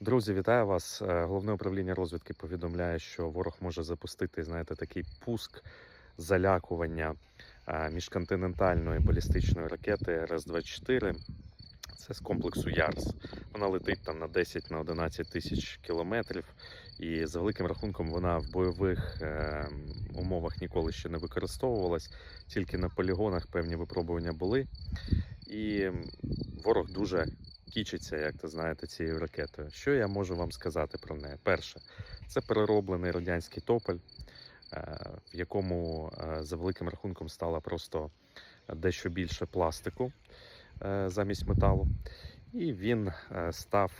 Друзі, вітаю вас. Е, Головне управління розвідки повідомляє, що ворог може запустити, знаєте, такий пуск залякування е, міжконтинентальної балістичної ракети РС-24. Це з комплексу ЯРС. Вона летить там на 10 на 11 тисяч кілометрів, і за великим рахунком вона в бойових е, умовах ніколи ще не використовувалась. Тільки на полігонах певні випробування були. І ворог дуже кічиться, як то знаєте, цією ракетою. Що я можу вам сказати про неї? Перше, це перероблений радянський тополь, е, в якому е, за великим рахунком стало просто дещо більше пластику е, замість металу. І він став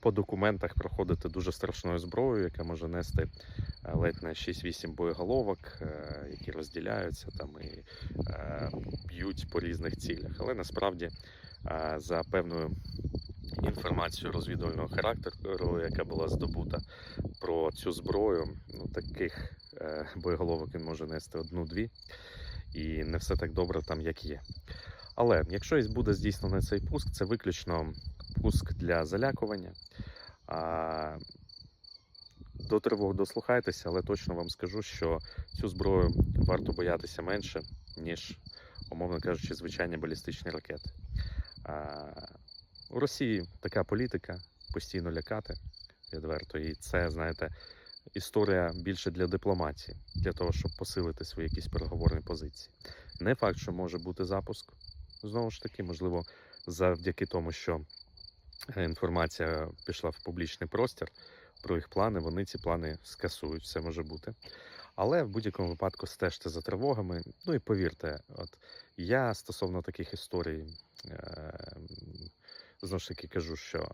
по документах проходити дуже страшною зброєю, яка може нести ледь на 6-8 боєголовок, які розділяються там і б'ють по різних цілях. Але насправді за певною інформацією розвідувального характеру, яка була здобута про цю зброю, ну таких е, боєголовок він може нести одну-дві, і не все так добре там, як є. Але якщо і буде здійснений цей пуск, це виключно пуск для залякування. До тривог дослухайтеся, але точно вам скажу, що цю зброю варто боятися менше, ніж, умовно кажучи, звичайні балістичні ракети. У Росії така політика постійно лякати відверто. І це, знаєте, історія більше для дипломатії, для того, щоб посилити свої якісь переговорні позиції. Не факт, що може бути запуск. Знову ж таки, можливо, завдяки тому, що е, інформація пішла в публічний простір про їх плани, вони ці плани скасують, все може бути. Але в будь-якому випадку стежте за тривогами. Ну і повірте, от я стосовно таких історій е, знову ж таки кажу, що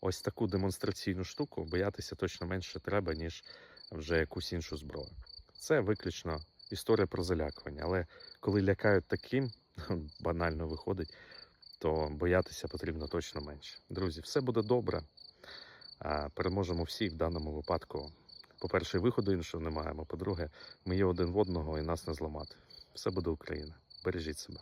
ось таку демонстраційну штуку боятися точно менше треба, ніж вже якусь іншу зброю. Це виключно історія про залякування. Але коли лякають таким, банально виходить, то боятися потрібно точно менше. Друзі, все буде добре. Переможемо всі в даному випадку. По-перше, виходу іншого не маємо. По-друге, ми є один в одного і нас не зламати. Все буде Україна. Бережіть себе.